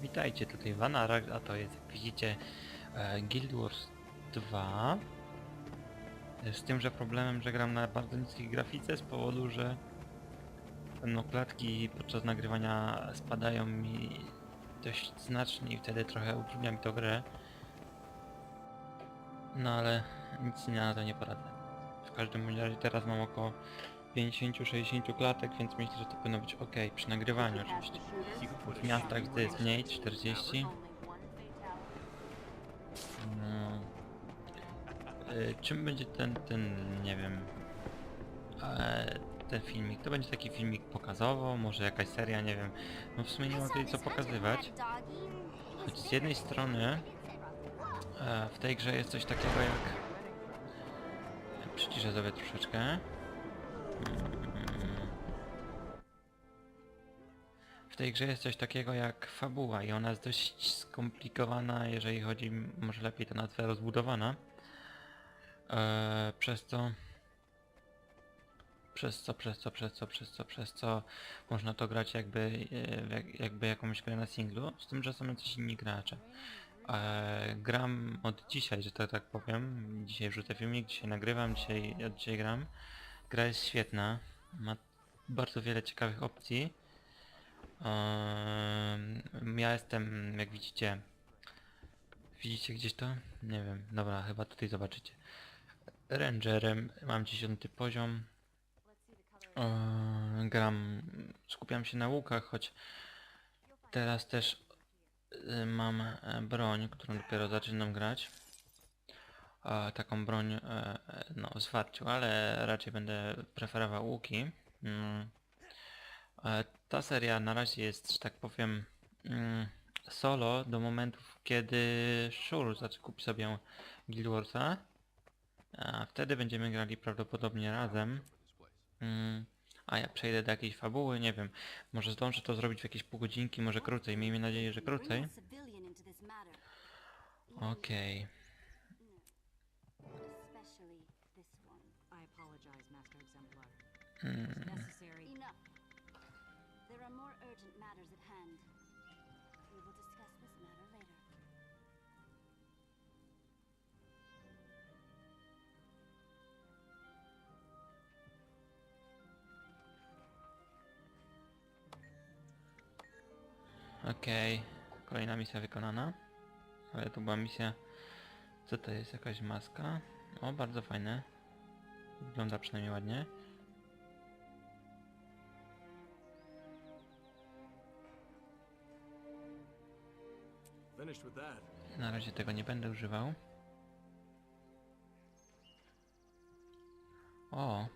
Witajcie, tutaj Vanarak, a to jest, jak widzicie, e, Guild Wars 2. Z tym, że problemem, że gram na bardzo niskiej grafice z powodu, że no, klatki podczas nagrywania spadają mi dość znacznie i wtedy trochę utrudnia mi to grę. No ale nic na to nie poradzę. W każdym razie teraz mam około 50-60 klatek, więc myślę, że to powinno być ok przy nagrywaniu oczywiście. W miastach gdy jest mniej, 40. No. Y, czym będzie ten, ten, nie wiem, e, ten filmik? To będzie taki filmik pokazowo, może jakaś seria, nie wiem. No w sumie nie ma tutaj co pokazywać. Choć z jednej strony e, w tej grze jest coś takiego jak... Przyciszę sobie troszeczkę. W tej grze jest coś takiego jak fabuła i ona jest dość skomplikowana, jeżeli chodzi, może lepiej to nazwę, rozbudowana. Eee, przez co... Przez co, przez co, przez co, przez co, przez co można to grać jakby, e, jakby jakąś grę na singlu, z tym, że są jacyś inni gracze. Eee, gram od dzisiaj, że to tak powiem. Dzisiaj wrzucę filmik, dzisiaj nagrywam, dzisiaj, od dzisiaj gram. Gra jest świetna, ma bardzo wiele ciekawych opcji. Ehm, ja jestem, jak widzicie, widzicie gdzieś to? Nie wiem, dobra, chyba tutaj zobaczycie. Rangerem, mam 10 poziom. Ehm, gram, skupiam się na łukach, choć teraz też y, mam e, broń, którą dopiero zaczynam grać. Taką broń e, no, w zwarciu, ale raczej będę preferował łuki. Mm. E, Ta seria na razie jest, że tak powiem, mm, solo do momentów, kiedy Shur zakupi sobie Guild Warsa. A wtedy będziemy grali prawdopodobnie razem. Mm, A ja przejdę do jakiejś fabuły, nie wiem. Może zdążę to zrobić w jakieś pół godzinki, może krócej. Miejmy nadzieję, że krócej. Okej. Especially later. Okej, kolejna misja wykonana. Ale to była misja... Co to jest? Jakaś maska? O, bardzo fajne. Wygląda przynajmniej ładnie. Na razie tego nie będę używał. O!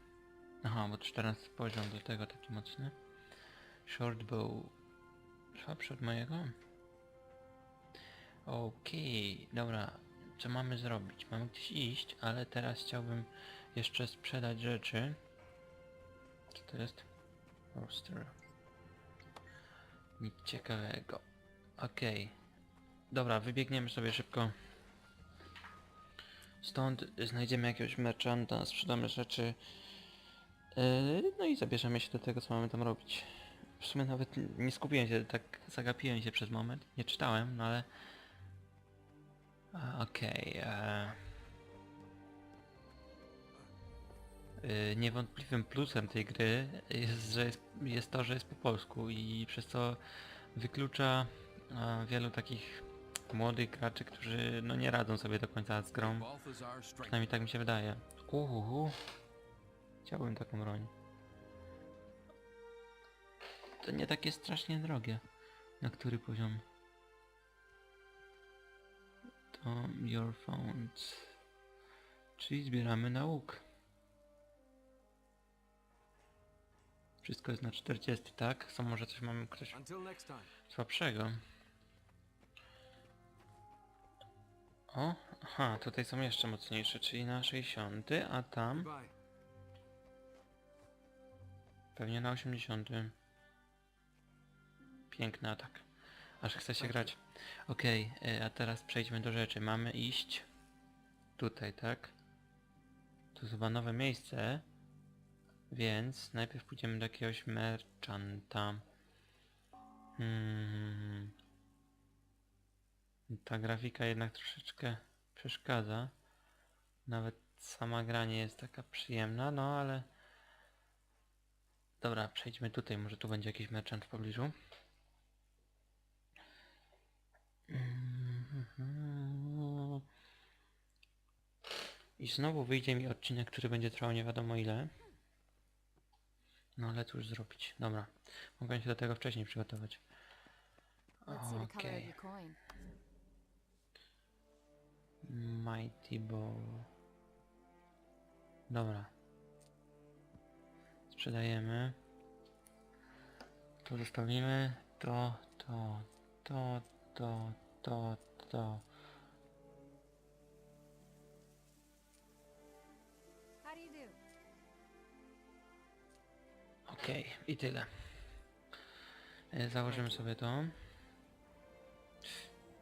Aha, bo 14 poziom do tego taki mocny. Short bow. Słabszy od mojego? Okej, dobra. Co mamy zrobić? Mamy gdzieś iść, ale teraz chciałbym jeszcze sprzedać rzeczy. Co to jest? Roster. Nic ciekawego. Okej. Dobra, wybiegniemy sobie szybko. Stąd znajdziemy jakiegoś merchanta, sprzedamy rzeczy. Yy, no i zabierzemy się do tego, co mamy tam robić. W sumie nawet nie skupiłem się, tak zagapiłem się przez moment. Nie czytałem, no ale... Okej. e. Yy, niewątpliwym plusem tej gry jest, że jest, jest to, że jest po polsku i przez co wyklucza a, wielu takich młodych graczy, którzy no nie radzą sobie do końca z grą. Przynajmniej tak mi się wydaje. Uhuhu. Chciałbym taką broń. To nie takie strasznie drogie. Na który poziom? To your phones. Czyli zbieramy na łuk. Wszystko jest na 40, tak? Co może coś mamy ktoś słabszego. O, aha, tutaj są jeszcze mocniejsze, czyli na 60, a tam pewnie na 80. Piękny atak. Aż chce się grać. Okej, e, a teraz przejdźmy do rzeczy. Mamy iść tutaj, tak? To jest chyba nowe miejsce. Więc najpierw pójdziemy do jakiegoś merchanta. Hmm. Ta grafika jednak troszeczkę przeszkadza. Nawet sama gra nie jest taka przyjemna, no ale... Dobra, przejdźmy tutaj, może tu będzie jakiś merchant w pobliżu. I znowu wyjdzie mi odcinek, który będzie trwał nie wiadomo ile. No ale cóż zrobić. Dobra. Mogłem się do tego wcześniej przygotować. Okej. coin. Mighty Bow. Dobra. Sprzedajemy. To zostawimy. To, to, to, to, to, to. Okej, i tyle. E, Założymy sobie to.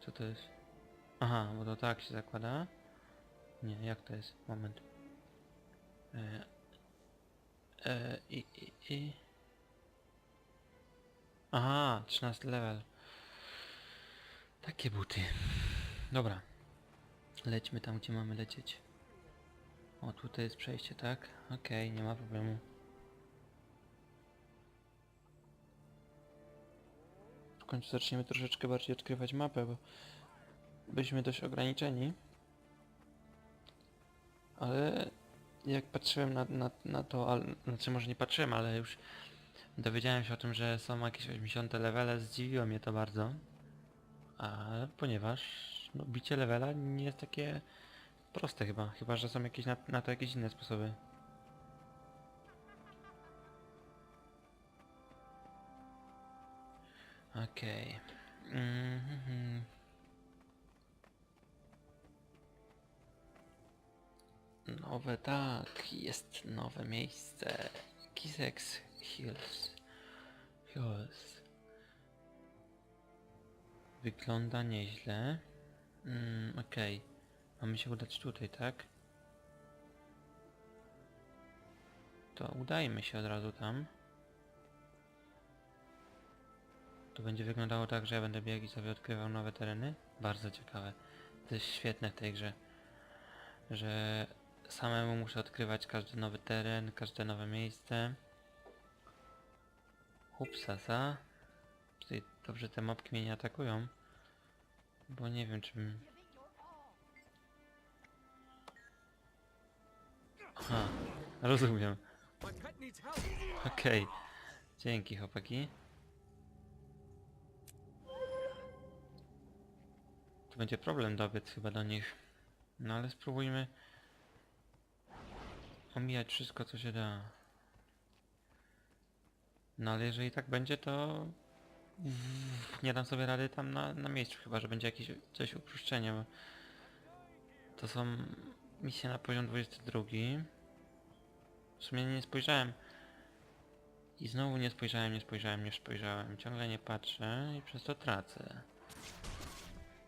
Co to jest? Aha, bo to tak się zakłada. Nie, jak to jest? Moment. E, e, i, i, i. Aha, 13 level. Takie buty. Dobra. Lećmy tam, gdzie mamy lecieć. O, tutaj jest przejście, tak? Okej, nie ma problemu. W końcu zaczniemy troszeczkę bardziej odkrywać mapę, bo byliśmy dość ograniczeni. Ale jak patrzyłem na, na, na to, ale, znaczy może nie patrzyłem, ale już dowiedziałem się o tym, że są jakieś 80 levele, zdziwiło mnie to bardzo. A ponieważ no, bicie levela nie jest takie proste chyba, chyba że są jakieś na, na to jakieś inne sposoby. Okej. Mhm. Nowe, tak, jest nowe miejsce. Kisex Hills. Hills. Wygląda nieźle. Mm, Okej. Mamy się udać tutaj, tak? To udajmy się od razu tam. To będzie wyglądało tak, że ja będę biegł i sobie odkrywał nowe tereny? Bardzo ciekawe. To jest świetne w tej grze. Że samemu muszę odkrywać każdy nowy teren, każde nowe miejsce. Upsasa. Tutaj dobrze te mapki mnie nie atakują. Bo nie wiem czym... Aha, rozumiem. Okej. Dzięki chłopaki. To będzie problem dobiec chyba do nich. No ale spróbujmy omijać wszystko co się da. No ale jeżeli tak będzie to nie dam sobie rady tam na, na miejscu chyba, że będzie jakieś coś uproszczenie, bo to są misje na poziom 22. W sumie nie spojrzałem i znowu nie spojrzałem, nie spojrzałem, nie spojrzałem. Ciągle nie patrzę i przez to tracę.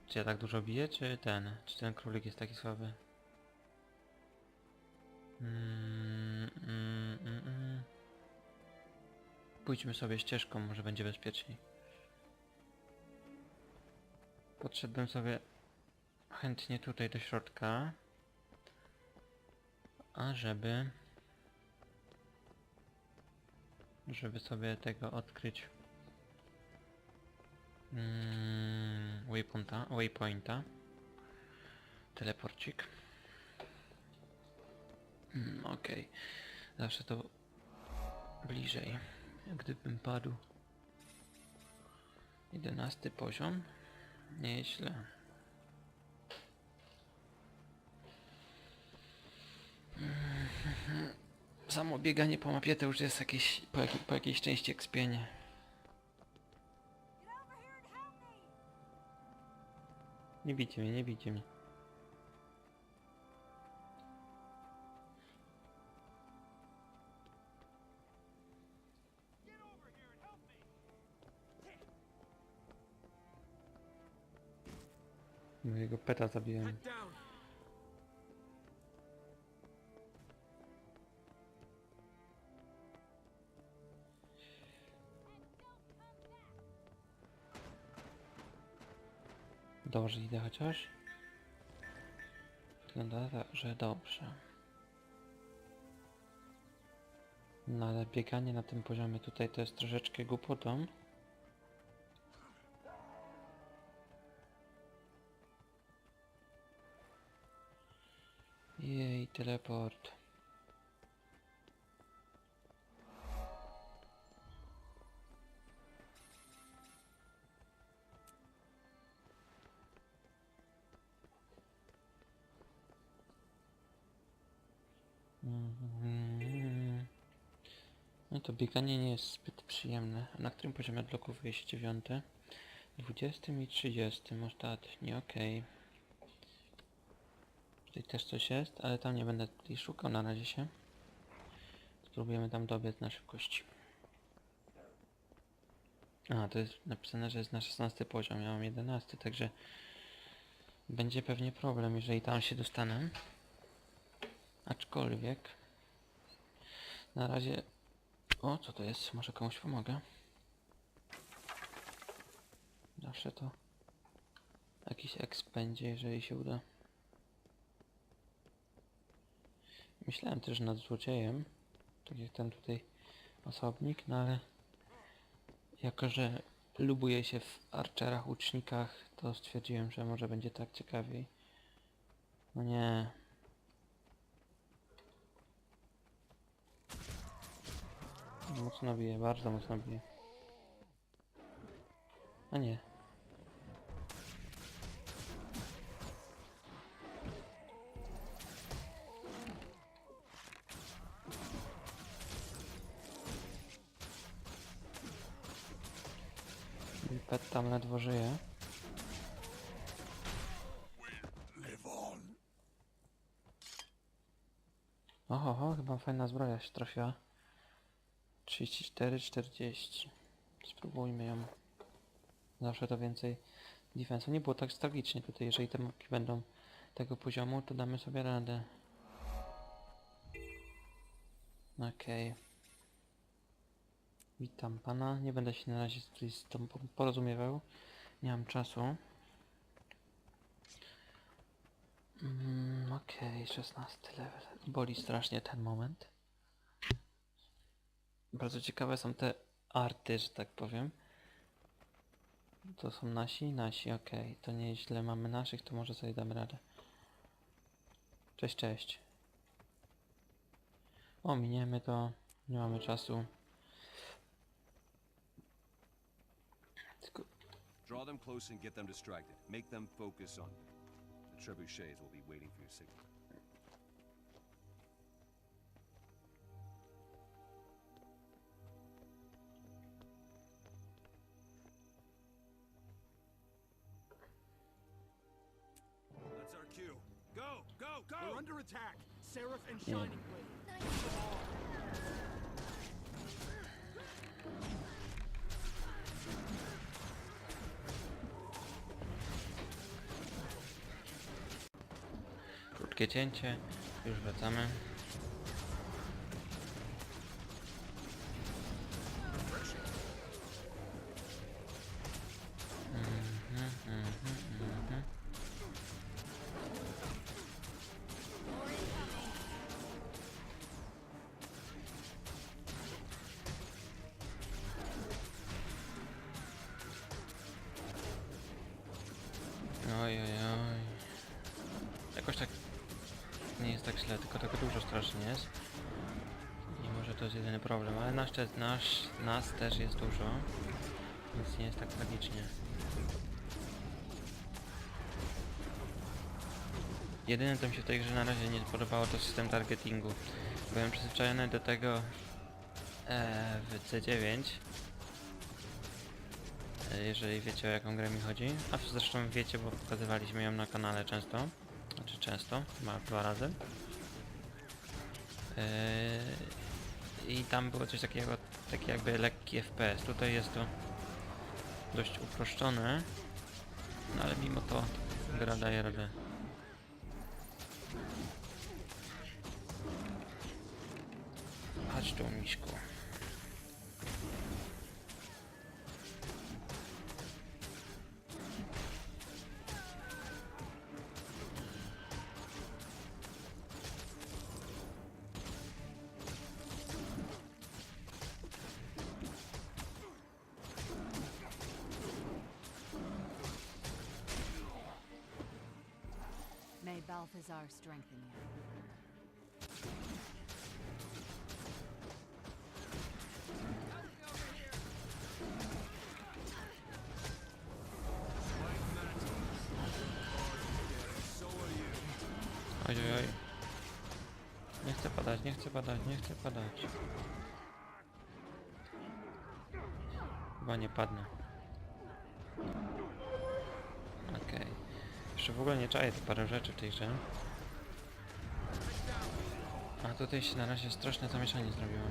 Czy ja tak dużo biję, czy ten? Czy ten królik jest taki słaby? Mm, mm, mm, mm. Pójdźmy sobie ścieżką, może będzie bezpieczniej. Podszedłbym sobie chętnie tutaj do środka. A żeby żeby sobie tego odkryć waypointa, waypointa teleporcik mm, okej zawsze to bliżej gdybym padł jedenasty poziom nieźle Samo bieganie po mapie to już jest jakieś, po, po jakiejś części ekspienie. Nie bijcie mnie, nie bijcie mnie. Mojego peta zabiłem. Dobrze idę chociaż. Wygląda, że dobrze. No ale bieganie na tym poziomie tutaj to jest troszeczkę głupotą. Jej, teleport. Mhm. No to bieganie nie jest zbyt przyjemne. Na którym poziomie odblokowuje się dziewiąty? 20 i 30 ostatni, okej. Tutaj też coś jest, ale tam nie będę tutaj szukał na razie się. Spróbujemy tam dobiec na szybkości. A, to jest napisane, że jest na 16 poziom, ja mam 11, także będzie pewnie problem, jeżeli tam się dostanę. Aczkolwiek na razie... O, co to jest? Może komuś pomogę? Zawsze to jakiś exp będzie, jeżeli się uda. Myślałem też nad złodziejem, tak jak ten tutaj osobnik, no ale jako, że lubuję się w archerach, łucznikach, to stwierdziłem, że może będzie tak ciekawiej. No nie. Mocno bije, bardzo mocno bije. A nie. Fajna zbroja się trafiła. 34, 40. Spróbujmy ją. Zawsze to więcej defensu. Nie było tak tragicznie tutaj, jeżeli te mapki będą tego poziomu, to damy sobie radę. Okej. Witam pana. Nie będę się na razie z tą po- porozumiewał. Nie mam czasu. Mm, Okej, 16 level. Boli strasznie ten moment. Bardzo ciekawe są te arty, że tak powiem. To są nasi? Nasi, okej. To nieźle mamy naszych, to może sobie damy radę. Cześć, cześć. Ominiemy to. Nie mamy czasu. Tylko Draw them close and get them distracted. Make them focus on you. The trebuchets will be waiting for your signal. That's our cue. Go, go, go! We're under attack. Seraph and Shining Blade. Krótkie cięcie. Już wracamy. Też jest dużo, więc nie jest tak tragicznie. Jedyne co mi się w tej grze na razie nie podobało to system targetingu. Byłem przyzwyczajony do tego e, w C9. E, Jeżeli wiecie o jaką grę mi chodzi. A zresztą wiecie, bo pokazywaliśmy ją na kanale często. Znaczy często, chyba dwa razy. Yy, I tam było coś takiego, taki jakby lekki FPS. Tutaj jest to dość uproszczone, no ale mimo to gra daje radę. Chodź tu, Miśku. Nie chcę padać, nie chcę padać, nie chcę padać. Chyba nie padnę. Okej. Jeszcze w ogóle nie czaję tu parę rzeczy tej grze. A tutaj się na razie straszne zamieszanie zrobiło.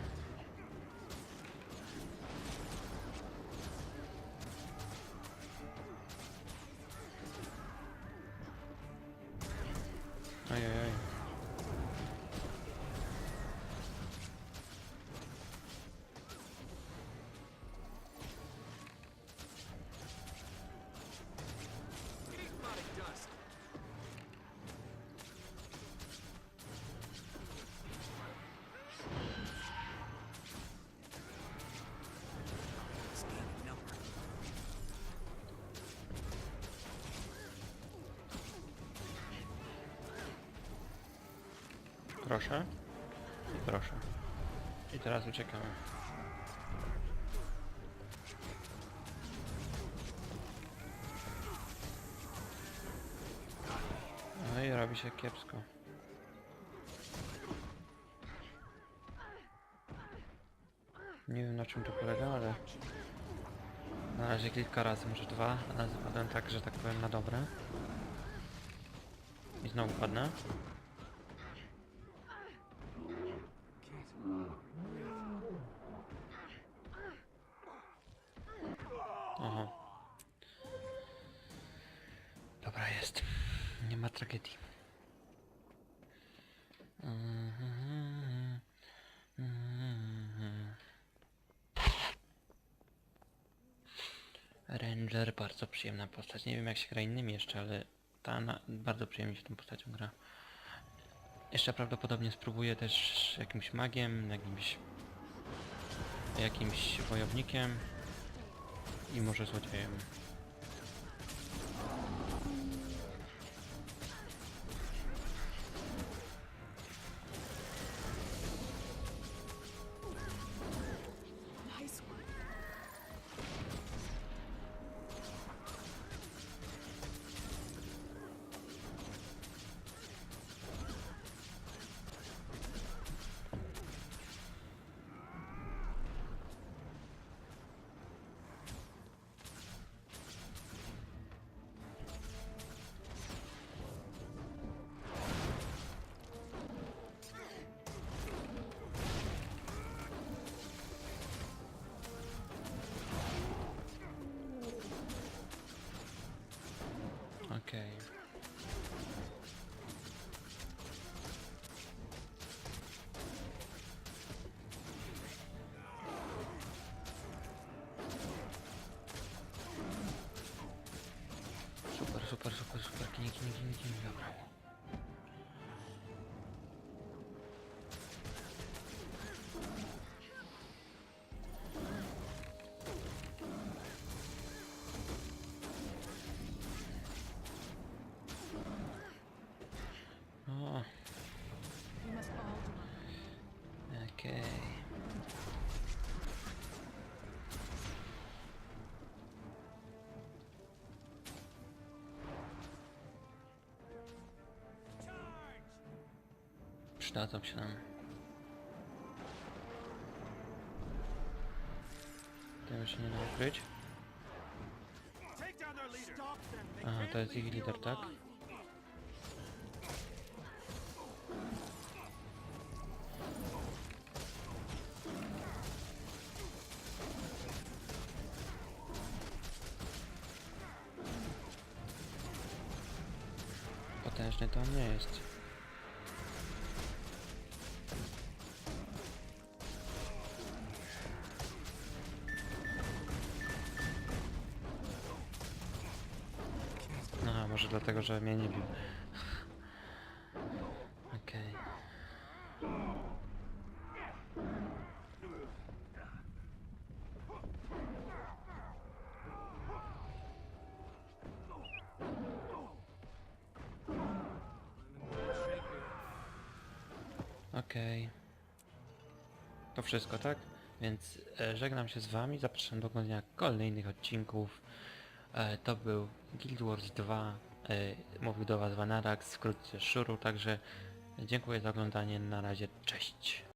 Proszę. I proszę. I teraz uciekamy. No i robi się kiepsko. Nie wiem na czym to polega, ale na razie kilka razy, może dwa, ale zapadłem tak, że tak powiem na dobre. I znowu padnę. Aha. Dobra jest. Nie ma tragedii. Mhm. Mhm. Ranger, bardzo przyjemna postać. Nie wiem jak się gra innymi jeszcze, ale ta na, bardzo przyjemnie się tą postacią gra. Jeszcze prawdopodobnie spróbuję też jakimś magiem, jakimś jakimś wojownikiem i może złodziejem. Okej. Super, super, super, super. Kini, kini, kini, kini. Dobra. Przydadzą się nam. Tego się nie da ukryć. Aha, to jest ich lider, tak? Może dlatego, że mnie nie bił. Okej. Okej. To wszystko, tak? Więc e, żegnam się z wami, zapraszam do oglądania kolejnych odcinków. E, to był Guild Wars 2. E, mówił do was Vanarax, wkrótce Shuru, także dziękuję za oglądanie, na razie, cześć.